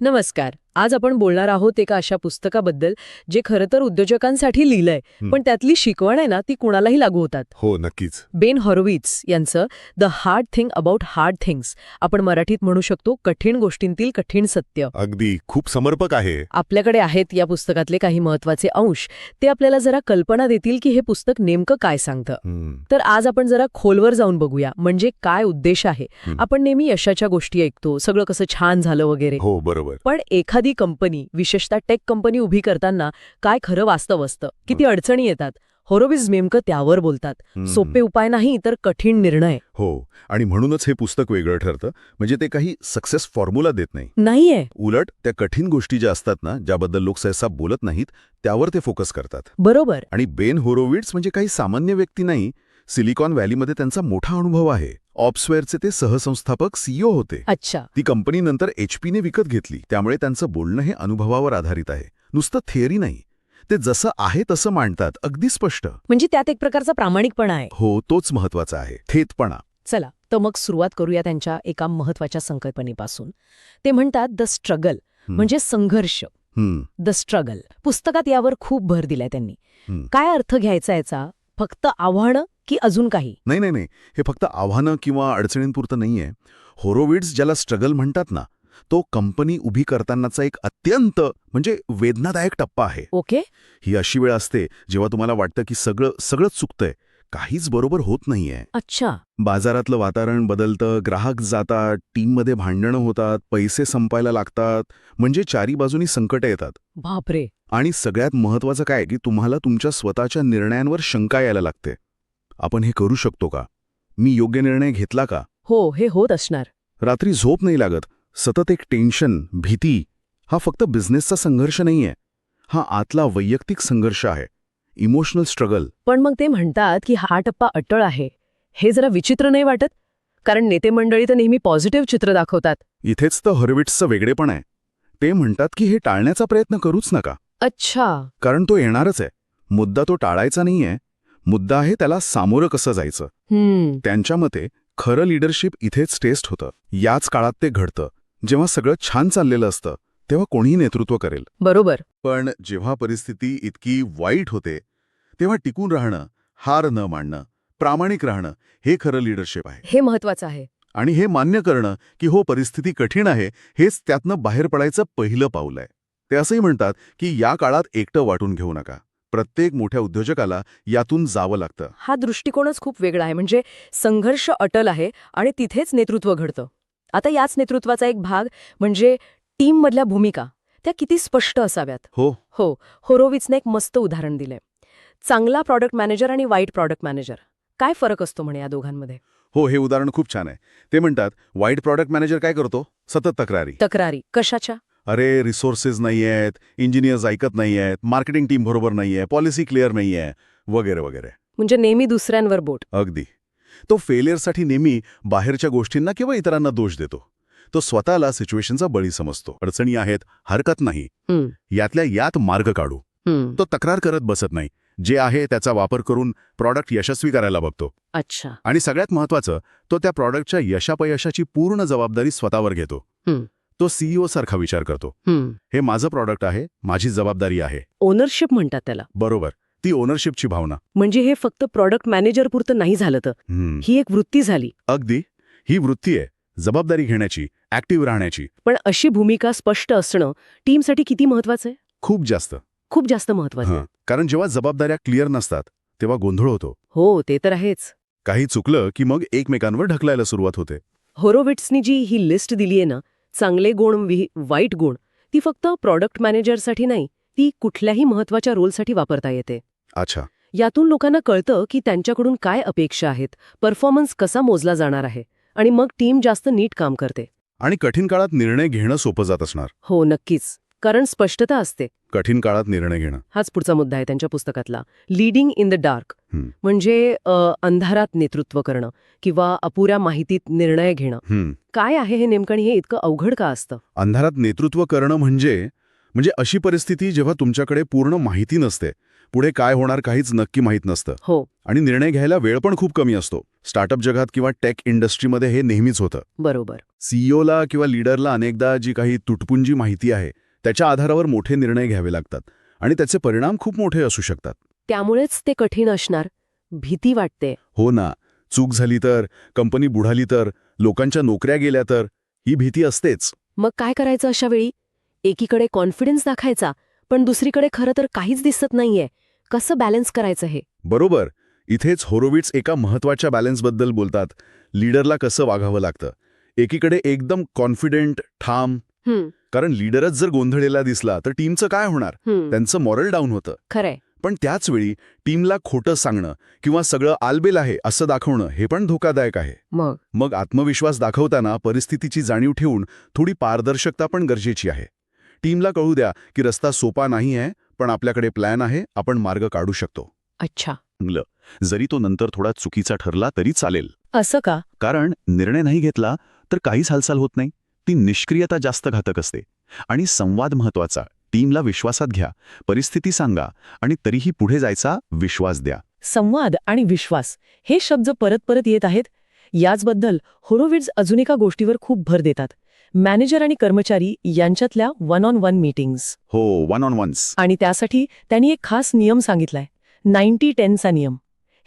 नमस्कार. आज आपण बोलणार आहोत एका अशा पुस्तकाबद्दल जे खरं तर उद्योजकांसाठी लिहिलंय. पण त्यातली शिकवण आहे ना ती कुणालाही लागू होतात. हो नक्कीच. बेन हॉरोविट्स यांचं the hard thing about hard things आपण मराठीत म्हणू शकतो कठीण गोष्टींतील कठीण सत्य. अगदी. खूप समर्पक आहे. आपल्याकडे आहेत या पुस्तकातले काही महत्त्वाचे अंश. ते आपल्याला जरा कल्पना देतील की हे पुस्तक नेमकं काय सांगतं. तर आज आपण जरा खोलवर जाऊन बघूया म्हणजे काय उद्देश आहे. आपण नेहमी यशाच्या गोष्टी ऐकतो सगळं कसं छान झालं वगैरे. हो बरोबर. पण एखादी कंपनी विशेषतः टेक कंपनी उभी करताना काय खरं वास्तव असतं? किती अडचणी येतात? होरोविज नेमकं त्यावर बोलतात. सोपे उपाय नाही तर कठीण निर्णय. हो आणि म्हणूनच हे पुस्तक वेगळं ठरतं. म्हणजे ते काही सक्सेस फॉर्म्युला देत नाही. नाहीये. उलट त्या कठीण गोष्टी ज्या असतात ना ज्याबद्दल लोक सहसा बोलत नाहीत त्यावर ते फोकस करतात. बरोबर. आणि बेन होरोविट्स म्हणजे काही सामान्य व्यक्ती नाही. सिलिकॉन व्हॅलीमध्ये त्यांचा मोठा अनुभव आहे. ऑप्सवेअरचे ते सहसंस्थापक सीईओ होते. अच्छा. ती कंपनी नंतर एचपीने विकत घेतली. त्यामुळे त्यांचं बोलणं हे अनुभवावर आधारित आहे. नुसतं थिअरी नाही. ते जसं आहे तसं मांडतात. अगदी स्पष्ट. म्हणजे त्यात एक प्रकारचा प्रामाणिकपणा आहे. हो तोच महत्त्वाचा आहे. थेतपणा चला तर मग सुरुवात करूया त्यांच्या एका महत्त्वाच्या संकल्पनेपासून. ते म्हणतात द स्ट्रगल. म्हणजे संघर्ष. द स्ट्रगल पुस्तकात यावर खूप भर दिलाय त्यांनी. काय अर्थ घ्यायचा याचा? फक्त आव्हानं की अजून काही? नाही नाही नाही. हे फक्त आव्हानं किंवा अडचणींपुरतं नाहीये. होरोविड्स ज्याला स्ट्रगल म्हणतात ना तो कंपनी उभी करतानाचा एक अत्यंत म्हणजे वेदनादायक टप्पा आहे. ओके. ही अशी वेळ असते जेव्हा तुम्हाला वाटतं की सगळं सगळंच चुकतंय. काहीच बरोबर होत नाहीये. अच्छा. बाजारातलं वातावरण बदलतं ग्राहक जातात टीममध्ये भांडणं होतात पैसे संपायला लागतात म्हणजे चारी बाजूनी संकटं येतात. बापरे. आणि सगळ्यात महत्वाचं काय की तुम्हाला तुमच्या स्वतःच्या निर्णयांवर शंका यायला लागते. आपण हे करू शकतो का? मी योग्य निर्णय घेतला का? हो हे होत असणार. रात्री झोप नाही लागत. सतत एक टेन्शन भीती. हा फक्त बिझनेसचा संघर्ष नाहीये. हा आतला वैयक्तिक संघर्ष आहे. इमोशनल स्ट्रगल पण मग ते म्हणतात की हा टप्पा अटळ आहे. हे जरा विचित्र नाही वाटत? कारण नेते मंडळी तर नेहमी पॉझिटिव्ह चित्र दाखवतात. इथेच तर हर्विट्सचं वेगळेपण आहे. ते म्हणतात की हे टाळण्याचा प्रयत्न करूच नका. अच्छा. कारण तो येणारच आहे. मुद्दा तो टाळायचा नाहीये. मुद्दा आहे त्याला सामोरं कसं जायचं? त्यांच्या मते खरं लिडरशिप इथेच टेस्ट होतं. याच काळात ते घडतं. जेव्हा सगळं छान चाललेलं असतं तेव्हा कोणीही नेतृत्व करेल. बरोबर. पण जेव्हा परिस्थिती इतकी वाईट होते तेव्हा टिकून राहणं हार न मानणं प्रामाणिक राहणं हे खरं लिडरशिप आहे. हे महत्वाचं आहे. आणि हे मान्य करणं की हो परिस्थिती कठीण आहे हेच त्यातनं बाहेर पडायचं पहिलं पाऊल आहे. ते असंही म्हणतात की या काळात एकटं वाटून घेऊ नका. प्रत्येक मोठ्या उद्योजकाला यातून जावं लागतं. हा दृष्टिकोनच खूप वेगळा आहे. म्हणजे संघर्ष अटल आहे आणि तिथेच नेतृत्व घडतं. आता याच नेतृत्वाचा एक भाग म्हणजे टीममधल्या भूमिका त्या किती स्पष्ट असाव्यात. हो. हो होरोविचने एक मस्त उदाहरण दिलंय. चांगला प्रॉडक्ट मॅनेजर आणि वाईट प्रॉडक्ट मॅनेजर काय फरक असतो म्हणे या दोघांमध्ये? हो हे उदाहरण खूप छान आहे. ते म्हणतात वाईट प्रॉडक्ट मॅनेजर काय करतो? सतत तक्रारी. तक्रारी. कशाच्या? अरे रिसोर्सेस नाही आहेत इंजिनियर्स ऐकत नाही आहेत मार्केटिंग टीम बरोबर नाही आहे पॉलिसी क्लिअर नाही आहे वगैरे वगैरे. म्हणजे नेहमी दुसऱ्यांवर बोट. अगदी. तो फेलियरसाठी नेहमी बाहेरच्या गोष्टींना किंवा इतरांना दोष देतो. तो स्वतःला सिच्युएशनचा बळी समजतो. अडचणी आहेत हरकत नाही. यातल्या यात मार्ग काढू. तो तक्रार करत बसत नाही. जे आहे त्याचा वापर करून प्रॉडक्ट यशस्वी करायला बघतो. अच्छा. आणि सगळ्यात महत्वाचं तो त्या प्रॉडक्टच्या यशापयशाची पूर्ण जबाबदारी स्वतःवर घेतो. तो सीईओ सारखा विचार करतो. हं. माझं प्रॉडक्ट आहे माझी जबाबदारी आहे. ओनरशिप म्हणतात त्याला. बरोबर. ती ओनरशिपची भावना. म्हणजे हे फक्त प्रॉडक्ट मॅनेजर पुरतं नाही झालं तर. ही एक वृत्ती झाली. अगदी. ही वृत्ती आहे. जबाबदारी घेण्याची ऍक्टिव्ह राहण्याची. पण अशी भूमिका स्पष्ट असणं टीमसाठी किती महत्वाचं आहे? खूप जास्त. खूप जास्त महत्वाचं आहे. हं. कारण जेव्हा जबाबदाऱ्या क्लिअर नसतात तेव्हा गोंधळ होतो. हो ते तर आहेच. काही चुकलं की मग एकमेकांवर ढकलायला सुरुवात होते. होरोविट्सनी जी ही लिस्ट दिलीये ना चांगले गुण वि वाईट गुण ती फक्त प्रॉडक्ट मॅनेजरसाठी नाही ती कुठल्याही महत्त्वाच्या रोलसाठी वापरता येते. अच्छा. यातून लोकांना कळतं की त्यांच्याकडून काय अपेक्षा आहेत परफॉर्मन्स कसा मोजला जाणार आहे. आणि मग टीम जास्त नीट काम करते. आणि कठीण काळात निर्णय घेणं सोपं जात असणार. हो नक्कीच. कारण स्पष्टता असते. कठीण काळात निर्णय घेणं. हाच पुढचा मुद्दा आहे त्यांच्या पुस्तकातला. Leading in the dark. म्हणजे अंधारात नेतृत्व करणं किंवा अपुऱ्या माहितीत निर्णय घेणं. काय आहे हे नेमकं आणि हे इतकं अवघड का असतं? अंधारात नेतृत्व करणं म्हणजे म्हणजे अशी परिस्थिती जेव्हा तुमच्याकडे पूर्ण माहिती नसते. पुढे काय होणार काहीच नक्की माहीत नसतं. हो. आणि निर्णय घ्यायला वेळ पण खूप कमी असतो. स्टार्टअप जगात किंवा टेक इंडस्ट्रीमध्ये हे नेहमीच होतं. बरोबर. सीईओला किंवा लीडरला अनेकदा जी काही तुटपुंजी माहिती आहे त्याच्या आधारावर मोठे निर्णय घ्यावे लागतात आणि त्याचे परिणाम खूप मोठे असू शकतात. त्यामुळेच ते कठीण असणार. भीती वाटते. हो ना. चूक झाली तर कंपनी बुडाली तर लोकांच्या नोकऱ्या गेल्या तर ही भीती असतेच. मग काय करायचं अशा वेळी? एकीकडे कॉन्फिडन्स दाखायचा पण दुसरीकडे खरं तर काहीच दिसत नाहीये. कसं बॅलन्स करायचं हे? बरोबर. इथेच होरोविट्स एका महत्त्वाच्या बॅलन्सबद्दल बोलतात. लीडरला कसं वागावं लागतं? एकीकडे एकदम कॉन्फिडेंट ठाम. कारण लीडरच जर गोंधळलेला दिसला तर टीमचं काय होणार? त्यांचं मॉरल डाऊन होतं. खरंय. पण त्याच वेळी टीमला खोटं सांगणं किंवा सगळं आलबेल आहे असं दाखवणं हे पण धोकादायक आहे. मग? मग आत्मविश्वास दाखवताना परिस्थितीची जाणीव ठेवून थोडी पारदर्शकता पण गरजेची आहे. टीमला कळू द्या की रस्ता सोपा नाही आहे पण आपल्याकडे प्लॅन आहे आपण मार्ग काढू शकतो. अच्छा. चांगलं जरी तो नंतर थोडा चुकीचा ठरला तरी चालेल. असं का? कारण निर्णय नाही घेतला तर काहीच हालचाल होत नाही. ती निष्क्रियता जास्त घातक असते. आणि संवाद महत्त्वाचा टीमला विश्वासात घ्या. परिस्थिती सांगा. आणि तरीही पुढे जायचा विश्वास द्या. संवाद आणि विश्वास हे शब्द परत परत येत आहेत. याचबद्दल होरोविट्स अजून एका गोष्टीवर खूप भर देतात. मॅनेजर आणि कर्मचारी यांच्यातल्या वन ऑन वन मीटिंग्स हो वन ऑन वन्स आणि त्यासाठी त्यांनी एक खास नियम सांगितलाय नाईन्टी टेनचा नियम.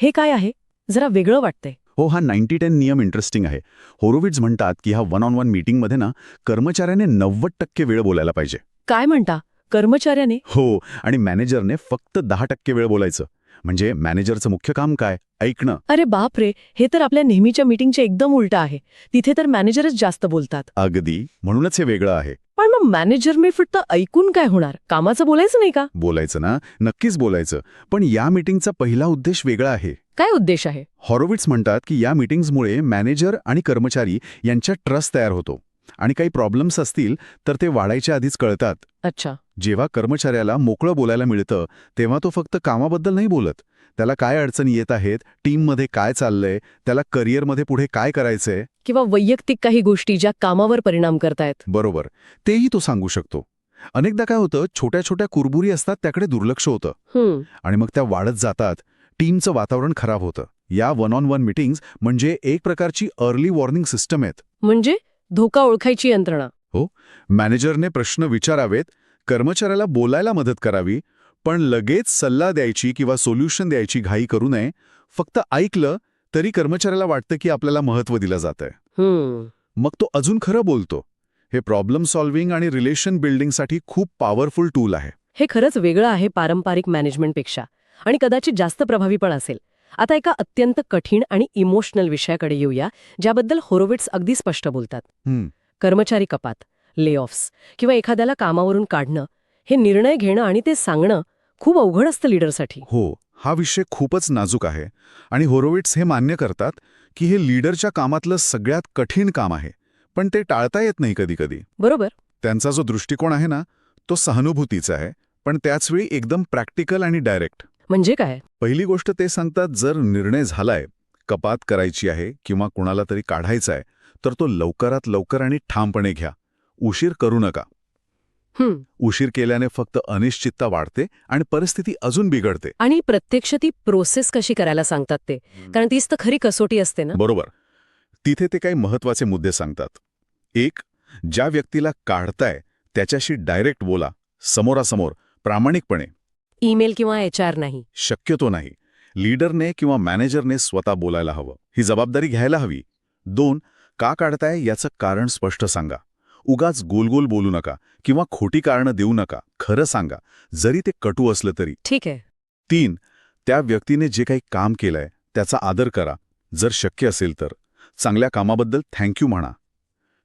हे काय आहे? जरा वेगळं वाटतंय. हो हा नाईन्टी टेन नियम इंटरेस्टिंग आहे. होरोविट्स म्हणतात की हा वन ऑन वन मीटिंगमध्ये ना कर्मचाऱ्याने नव्वद टक्के वेळ बोलायला पाहिजे. काय म्हणता? कर्मचाऱ्याने? हो आणि मॅनेजरने फक्त दहा टक्के वेळ बोलायचं. म्हणजे मॅनेजरचं मुख्य काम काय? ऐकणं. अरे बाप रे हे तर आपल्या नेहमीच्या मीटिंगचे एकदम उलटं आहे. तिथे तर मॅनेजरच जास्त बोलतात. अगदी. म्हणूनच हे वेगळं आहे. पण मग मॅनेजर मी फक्त ऐकून काय होणार? कामाचं बोलायचं नाही का? बोलायचं ना? नक्कीच बोलायचं. पण या मीटिंगचा पहिला उद्देश वेगळा आहे. काय उद्देश आहे? हॉरोविट्स म्हणतात की या मीटिंग्समुळे मॅनेजर आणि कर्मचारी यांच्यात ट्रस्ट तयार होतो. आणि काही प्रॉब्लेम्स असतील तर ते वाढायच्या आधीच कळतात. अच्छा. जेव्हा कर्मचाऱ्याला मोकळं बोलायला मिळतं तेव्हा तो फक्त कामाबद्दल नाही बोलत. त्याला काय अडचणी येत आहेत टीममध्ये काय चाललंय त्याला करिअरमध्ये पुढे काय करायचंय? किंवा वैयक्तिक काही गोष्टी ज्या कामावर परिणाम करतायत? बरोबर. तेही तो सांगू शकतो. अनेकदा काय होतं छोट्या छोट्या कुरबुरी असतात त्याकडे दुर्लक्ष होतं. आणि मग त्या वाढत जातात टीमचं वातावरण खराब होतं. या वन ऑन वन मीटिंग्स म्हणजे एक प्रकारची अर्ली वॉर्निंग सिस्टम आहेत. म्हणजे? धोका ओळखायची यंत्रणा. मॅनेजरने प्रश्न विचारावेत कर्मचाऱ्याला बोलायला मदत करावी पण लगेच सल्ला द्यायची किंवा सोल्युशन द्यायची घाई करू नये फक्त ऐकलं तरी कर्मचाऱ्याला वाटतं की आपल्याला महत्त्व दिलं जातंय. हम्म. मग तो अजून खरं बोलतो. हे प्रॉब्लेम सॉल्व्हिंग आणि रिलेशन बिल्डिंगसाठी खूप पॉवरफुल टूल आहे. हे खरंच वेगळं आहे पारंपरिक मॅनेजमेंटपेक्षा आणि कदाचित जास्त प्रभावी पण असेल. आता एका अत्यंत कठीण आणि इमोशनल विषयाकडे येऊया ज्याबद्दल होरोविट्स अगदी स्पष्ट बोलतात. कर्मचारी कपात ले ऑफ्स किंवा एखाद्याला कामावरून काढणं हे निर्णय घेणं आणि ते सांगणं खूप अवघड असतं लिडरसाठी. हो हा विषय खूपच नाजूक आहे आणि होरोविट्स हे मान्य करतात की हे लीडरच्या कामातलं सगळ्यात कठीण काम आहे पण ते टाळता येत नाही कधीकधी. बरोबर. त्यांचा जो दृष्टिकोन आहे ना तो सहानुभूतीचा आहे पण त्याचवेळी एकदम प्रॅक्टिकल आणि डायरेक्ट. म्हणजे काय? पहिली गोष्ट ते सांगतात जर निर्णय झालाय कपात करायची आहे किंवा कुणाला तरी काढायचा आहे तर तो लवकरात लवकर आणि ठामपणे घ्या. उशीर करू नका. उशीर केल्याने फक्त अनिश्चितता वाढते आणि परिस्थिती अजून बिघडते. आणि प्रत्यक्ष ती प्रोसेस कशी करायला सांगतात ते? कारण तीच तर खरी कसोटी असते ना? बरोबर. तिथे ते काही महत्त्वाचे मुद्दे सांगतात. एक ज्या व्यक्तीला काढताय त्याच्याशी डायरेक्ट बोला. समोरासमोर प्रामाणिकपणे. ईमेल किंवा एच आर नाही. शक्यतो नाही. लीडरने किंवा मॅनेजरने स्वतः बोलायला हवं. ही जबाबदारी घ्यायला हवी. दोन का काढताय याचं कारण स्पष्ट सांगा. उगाच गोलगोल बोलू नका किंवा खोटी कारणं देऊ नका. खरं सांगा. जरी ते कटू असलं तरी. ठीक आहे. तीन त्या व्यक्तीने जे काही काम केलंय त्याचा आदर करा. जर शक्य असेल तर. चांगल्या कामाबद्दल थँक्यू म्हणा.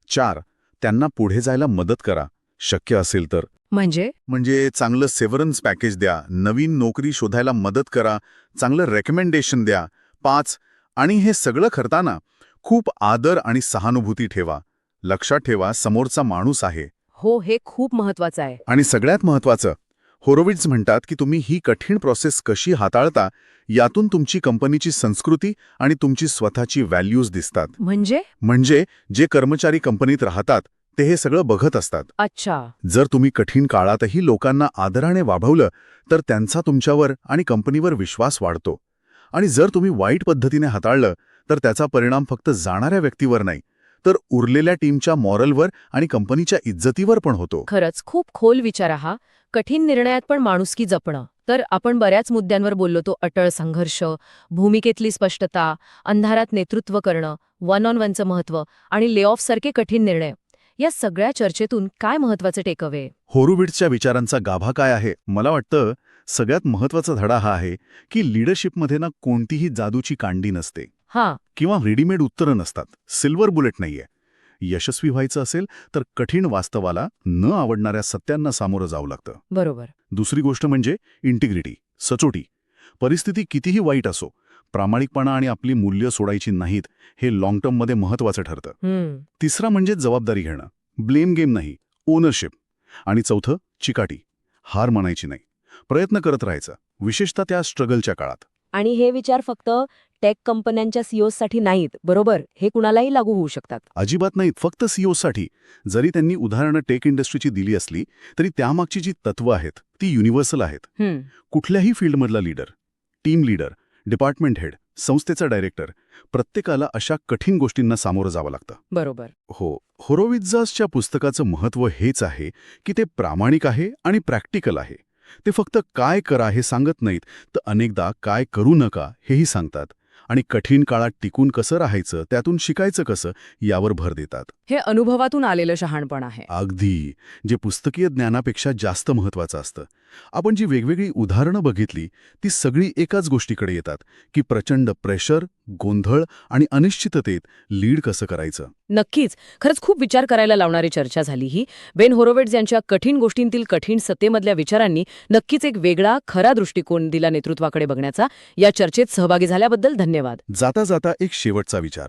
चार त्यांना पुढे जायला मदत करा. शक्य असेल तर. म्हणजे? म्हणजे चांगलं सेव्हरन्स पॅकेज द्या नवीन नोकरी शोधायला मदत करा चांगलं रेकमेंडेशन द्या पाच आणि हे सगळं करताना खूप आदर आणि सहानुभूती ठेवा. लक्षात ठेवा समोरचा माणूस आहे. हो हे खूप महत्वाचं आहे. आणि सगळ्यात महत्वाचं होरोविट्स म्हणतात की तुम्ही ही कठीण प्रोसेस कशी हाताळता यातून तुमची कंपनीची संस्कृती आणि तुमची स्वतःची व्हॅल्यूज दिसतात. म्हणजे? म्हणजे जे कर्मचारी कंपनीत राहतात ते हे सगळं बघत असतात. अच्छा. जर तुम्ही कठीण काळातही लोकांना आदराने वाढवलं तर त्यांचा तुमच्यावर आणि कंपनीवर विश्वास वाढतो. आणि जर तुम्ही वाईट पद्धतीने हाताळलं तर त्याचा परिणाम फक्त जाणाऱ्या व्यक्तीवर नाही तर उरलेल्या टीमच्या मॉरलवर आणि कंपनीच्या इज्जतीवर पण होतो. खरंच खूप खोल विचार हा. कठीण निर्णयात पण माणुसकी जपणं. तर आपण बऱ्याच मुद्द्यांवर बोललो तो अटळ संघर्ष भूमिकेतली स्पष्टता अंधारात नेतृत्व करणं वन ऑन वनचं महत्त्व आणि ले सारखे कठीण निर्णय. या सगळ्या चर्चेतून काय महत्वाचं टेकअवे होरोविट्सच्या विचारांचा गाभा काय आहे? मला वाटतं सगळ्यात महत्त्वाचा धडा हा आहे की लिडरशिपमध्ये ना कोणतीही जादूची कांडी नसते. हां. किंवा रेडीमेड उत्तरं नसतात. सिल्वर बुलेट नाहीये. यशस्वी व्हायचं असेल तर कठीण वास्तवाला न आवडणाऱ्या सत्यांना सामोरं जावं लागतं. बरोबर. दुसरी गोष्ट म्हणजे इंटिग्रिटी सचोटी. परिस्थिती कितीही वाईट असो प्रामाणिकपणा आणि आपली मूल्य सोडायची नाहीत हे लाँग टर्ममध्ये महत्वाचं ठरतं. तिसरा म्हणजे जबाबदारी घेणं. ब्लेम गेम नाही. ओनरशिप आणि चौथं चिकाटी. हार मानायची नाही. प्रयत्न करत राहायचं. विशेषतः त्या स्ट्रगलच्या काळात. आणि हे विचार फक्त टेक कंपन्यांच्या सीओसाठी नाहीत बरोबर? हे कुणालाही लागू होऊ शकतात. अजिबात नाहीत. फक्त सीओसाठी जरी त्यांनी उदाहरणं टेक इंडस्ट्रीची दिली असली तरी त्यामागची जी तत्वं आहेत ती युनिव्हर्सल आहेत. कुठल्याही फील्डमधला leader team leader department head संस्थेचा डायरेक्टर प्रत्येकाला अशा कठीण गोष्टींना सामोरं जावं लागतं. बरोबर. हो होरोवित्झासच्या पुस्तकाचं महत्त्व हेच आहे की ते प्रामाणिक आहे आणि प्रॅक्टिकल आहे. ते फक्त काय करा हे सांगत नाहीत तर अनेकदा काय करू नका हेही सांगतात. आणि कठीण काळात टिकून कसं राहायचं त्यातून शिकायचं कसं यावर भर देतात. हे अनुभवातून आलेलं शहाणपण आहे. अगदी. जे पुस्तकीय ज्ञानापेक्षा जास्त महत्वाचं असतं. आपण जी वेगवेगळी उदाहरणं बघितली ती सगळी एकाच गोष्टीकडे येतात की प्रचंड प्रेशर गोंधळ आणि अनिश्चिततेत लीड कसं करायचं. नक्कीच. खरंच खूप विचार करायला लावणारी चर्चा झाली ही. बेन होरोवेट्स यांच्या कठीण गोष्टींतील कठीण सत्तेमधल्या विचारांनी नक्कीच एक वेगळा खरा दृष्टिकोन दिला नेतृत्वाकडे बघण्याचा. या चर्चेत सहभागी झाल्याबद्दल धन्यवाद. जाता जाता एक शेवटचा विचार.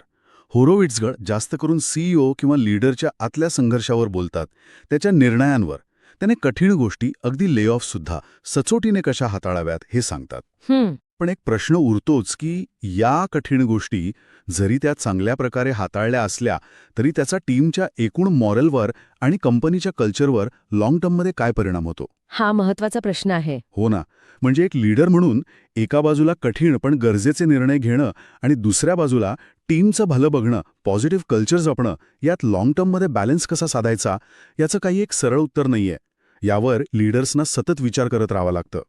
होरोविट्सगड जास्त करून सीईओ किंवा लीडरच्या आतल्या संघर्षावर बोलतात त्याच्या निर्णयांवर. त्याने कठीण गोष्टी अगदी ले सुद्धा सचोटीने कशा हाताळाव्यात हे सांगतात. पण एक प्रश्न उरतोच की या कठीण गोष्टी जरी त्या चांगल्या प्रकारे हाताळल्या असल्या तरी त्याचा टीमच्या एकूण मॉरलवर आणि कंपनीच्या कल्चरवर लाँग टर्ममध्ये काय परिणाम होतो? हा महत्त्वाचा प्रश्न आहे. हो ना. म्हणजे एक लीडर म्हणून एका बाजूला कठीण पण गरजेचे निर्णय घेणं आणि दुसऱ्या बाजूला टीमचं भलं बघणं पॉझिटिव्ह कल्चर जपणं यात लाँग टर्ममध्ये बॅलन्स कसा साधायचा याचं काही एक सरळ उत्तर नाहीये. यावर लीडर्सना सतत विचार करत राहावं लागतं.